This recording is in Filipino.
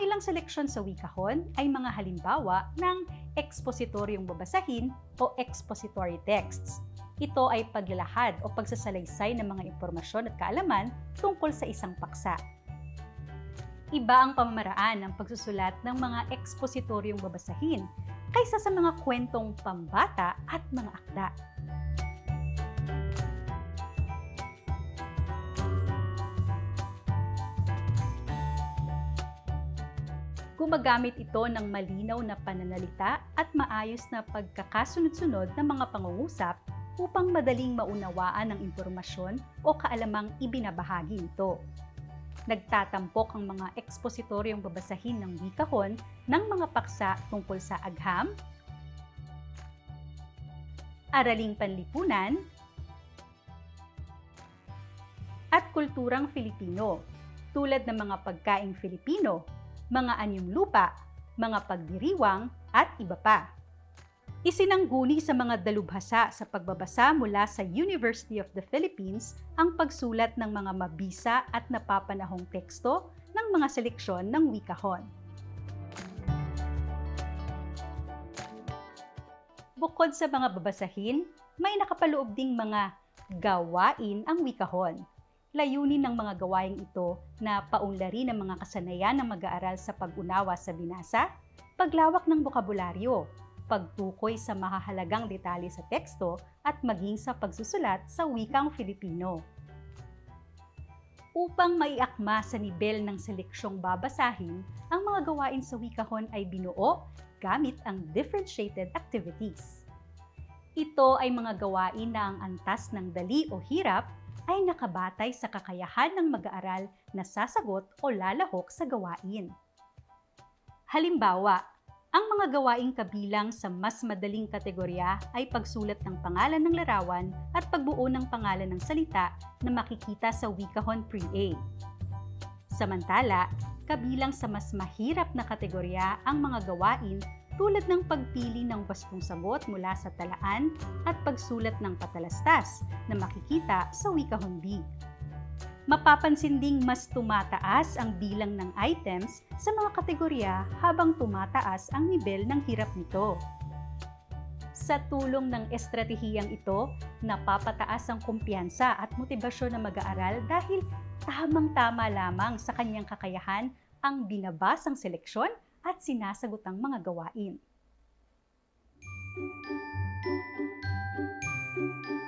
ilang seleksyon sa wikahon ay mga halimbawa ng ekspositoryong babasahin o expository texts. Ito ay paglalahad o pagsasalaysay ng mga impormasyon at kaalaman tungkol sa isang paksa. Iba ang pamamaraan ng pagsusulat ng mga ekspositoryong babasahin kaysa sa mga kwentong pambata at mga akda. Gumagamit ito ng malinaw na pananalita at maayos na pagkakasunod-sunod ng mga pangungusap upang madaling maunawaan ang impormasyon o kaalamang ibinabahagi nito. Nagtatampok ang mga ekspositoryong babasahin ng wikahon ng mga paksa tungkol sa agham, araling panlipunan, at kulturang Filipino tulad ng mga pagkaing Filipino, mga anyong lupa, mga pagdiriwang at iba pa. Isinangguni sa mga dalubhasa sa pagbabasa mula sa University of the Philippines ang pagsulat ng mga mabisa at napapanahong teksto ng mga seleksyon ng wikahon. Bukod sa mga babasahin, may nakapaloob ding mga gawain ang wikahon. Layunin ng mga gawaing ito na paunlari ng mga kasanayan ng mag-aaral sa pag-unawa sa binasa, paglawak ng bokabularyo, pagtukoy sa mahahalagang detalye sa teksto at maging sa pagsusulat sa wikang Filipino. Upang maiakma sa nivel ng seleksyong babasahin, ang mga gawain sa wikahon ay binuo gamit ang differentiated activities. Ito ay mga gawain na ang antas ng dali o hirap ay nakabatay sa kakayahan ng mag-aaral na sasagot o lalahok sa gawain. Halimbawa, ang mga gawaing kabilang sa mas madaling kategorya ay pagsulat ng pangalan ng larawan at pagbuo ng pangalan ng salita na makikita sa Wikahon Pre-A. Samantala, kabilang sa mas mahirap na kategorya ang mga gawain tulad ng pagpili ng wastong sagot mula sa talaan at pagsulat ng patalastas na makikita sa Wikahon B. Mapapansin ding mas tumataas ang bilang ng items sa mga kategorya habang tumataas ang nivel ng hirap nito. Sa tulong ng estratehiyang ito, napapataas ang kumpiyansa at motibasyon ng mag-aaral dahil tamang-tama lamang sa kanyang kakayahan ang binabasang seleksyon at sinasagot ang mga gawain. Thank you.